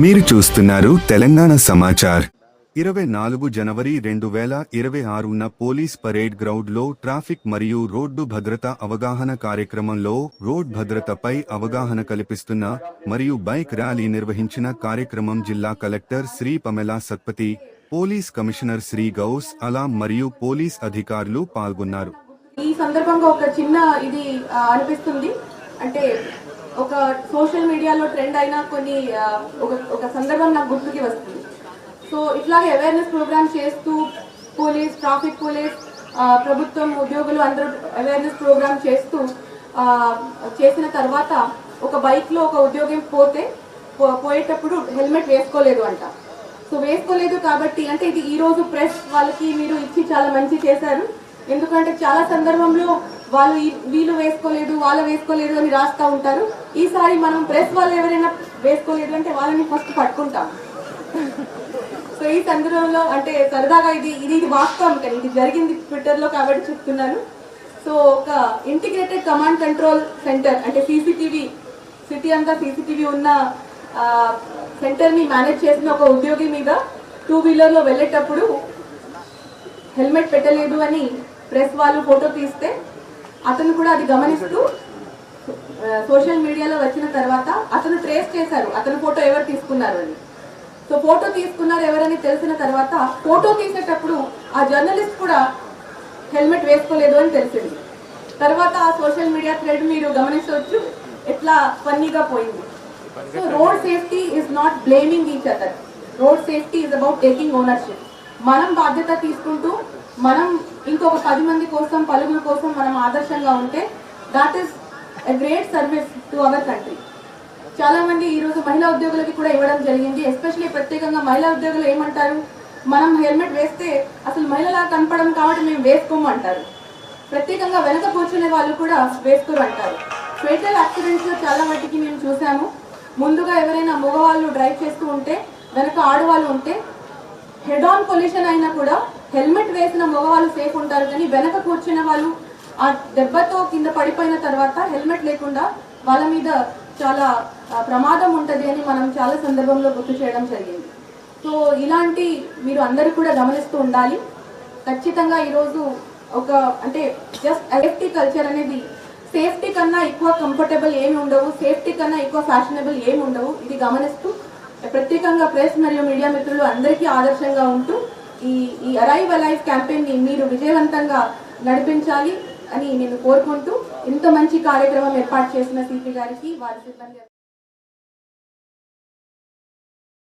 మీరు చూస్తున్నారు తెలంగాణ సమాచార్. ఇరవై నాలుగు జనవరి రెండు వేల ఇరవై ఆరున పోలీస్ పరేడ్ గ్రౌండ్లో ట్రాఫిక్ మరియు రోడ్డు భద్రత అవగాహన కార్యక్రమంలో రోడ్ భద్రతపై అవగాహన కల్పిస్తున్న మరియు బైక్ ర్యాలీ నిర్వహించిన కార్యక్రమం జిల్లా collector Shri Pamela Satpathy police commissioner Shri Gaus Alam మరియు పోలీస్ అధికారులు పాల్గొన్నారు. ఈ సందర్భంగా ఒక చిన్న ఇది అనిపిస్తుంది. అంటే ఒక సోషల్ మీడియాలో ట్రెండ్ అయిన కొన్ని ఒక ఒక సందర్భం నాకు గుర్తుకి వస్తుంది. సో ఇట్లాగే అవేర్నెస్ ప్రోగ్రామ్ చేస్తూ పోలీస్ ట్రాఫిక్ పోలీస్ ప్రభుత్వం ఉద్యోగులు అందరూ అవేర్నెస్ ప్రోగ్రామ్ చేస్తూ చేసిన తర్వాత ఒక బైక్లో ఒక ఉద్యోగం పోతే పో- పోయేటప్పుడు హెల్మెట్ వేసుకోలేదు అంట. సో వేసుకోలేదు కాబట్టి అంటే ఇది ఈరోజు ప్రెస్ వాళ్ళకి మీరు ఇచ్చి చాలా మంచి చేశారు. ఎందుకంటే చాలా సందర్భంలో వాళ్ళు వీళ్ళు వేసుకోలేదు వాళ్ళు వేసుకోలేదు అని రాస్తూ ఉంటారు. ఈసారి మనం ప్రెస్ వాళ్ళు ఎవరైనా వేసుకోలేదు అంటే వాళ్ళని ఫస్ట్ పట్టుకుంటాం. సో ఈ సందర్భంలో అంటే సరదాగా ఇది ఇది ఇది వాస్తవం కానీ ఇది జరిగింది ట్విట్టర్లో కాబట్టి చెప్తున్నాను. సో ఒక ఇంటిగ్రేటెడ్ కమాండ్ కంట్రోల్ సెంటర్ అంటే సీసీటీవీ సిటీ అంతా సీసీటీవీ ఉన్న సెంటర్ని మేనేజ్ చేసిన ఒక ఉద్యోగి మీద టూ వీలర్లో వెళ్ళేటప్పుడు హెల్మెట్ పెట్టలేదు అని ప్రెస్ వాళ్ళు ఫోటో తీస్తే అతను కూడా అది గమనిస్తూ సోషల్ మీడియాలో వచ్చిన తర్వాత అతను ట్రేస్ చేశారు. అతను ఫోటో ఎవరు తీసుకున్నారు అని. సో ఫోటో తీసుకున్నారు ఎవరని తెలిసిన తర్వాత ఫోటో తీసేటప్పుడు ఆ జర్నలిస్ట్ కూడా హెల్మెట్ వేసుకోలేదు అని తెలిసింది. తర్వాత ఆ సోషల్ మీడియా థ్రెడ్ మీరు గమనించవచ్చు ఎట్లా ఫన్నీగా పోయింది. So road safety is not blaming each other. Road safety is about taking ownership. మనం బాధ్యత తీసుకుంటూ మనం ఇంకొక పది మంది కోసం పలుగురు కోసం మనం ఆదర్శంగా ఉంటే that is a great service to our country చాలా మంది ఈ రోజు మహిళా ఉద్యోగులకి కూడా ఇవ్వడం జరిగింది. ఎస్పెషల్లీ ప్రత్యేకంగా మహిళా ఉద్యోగులు ఏమంటారు? మనం హెల్మెట్ వేస్తే అసలు మహిళలా కనపడం కాబట్టి మేము వేసుకోము అంటారు. ప్రత్యేకంగా వెనక కూర్చునే వాళ్ళు కూడా వేసుకోరు అంటారు. ఫేటల్ యాక్సిడెంట్స్లో చాలా మట్టికి మేము చూసాము ముందుగా ఎవరైనా మగవాళ్ళు డ్రైవ్ చేస్తూ ఉంటే వెనక ఆడవాళ్ళు ఉంటే హెడ్ ఆన్ పొల్యూషన్ అయినా కూడా హెల్మెట్ వేసిన మగవాళ్ళు సేఫ్ ఉంటారు. కానీ వెనక కూర్చున్న వాళ్ళు ఆ దెబ్బతో కింద పడిపోయిన తర్వాత హెల్మెట్ లేకుండా వాళ్ళ మీద చాలా ప్రమాదం ఉంటుంది అని మనం చాలా సందర్భంలో గుర్తు చేయడం జరిగింది. సో ఇలాంటి మీరు అందరూ కూడా గమనిస్తూ ఉండాలి. ఖచ్చితంగా ఈరోజు ఒక అంటే జస్ట్ సేఫ్టీ కల్చర్ అనేది సేఫ్టీ కన్నా ఎక్కువ కంఫర్టబుల్ ఏమి ఉండవు. సేఫ్టీ కన్నా ఎక్కువ ఫ్యాషనబుల్ ఏమి ఉండవు. ఇది గమనిస్తూ ప్రత్యేకంగా ప్రెస్ మరియు మీడియా మిత్రులు అందరికీ ఆదర్శంగా ఉంటూ ఈ ఈ అరైవ్ అలైవ్ క్యాంపెయిన్ని మీరు విజయవంతంగా నడిపించాలి అని నేను కోరుకుంటూ ఇంత మంచి కార్యక్రమం ఏర్పాటు చేసిన సిపి గారికి వారి సిబ్బంది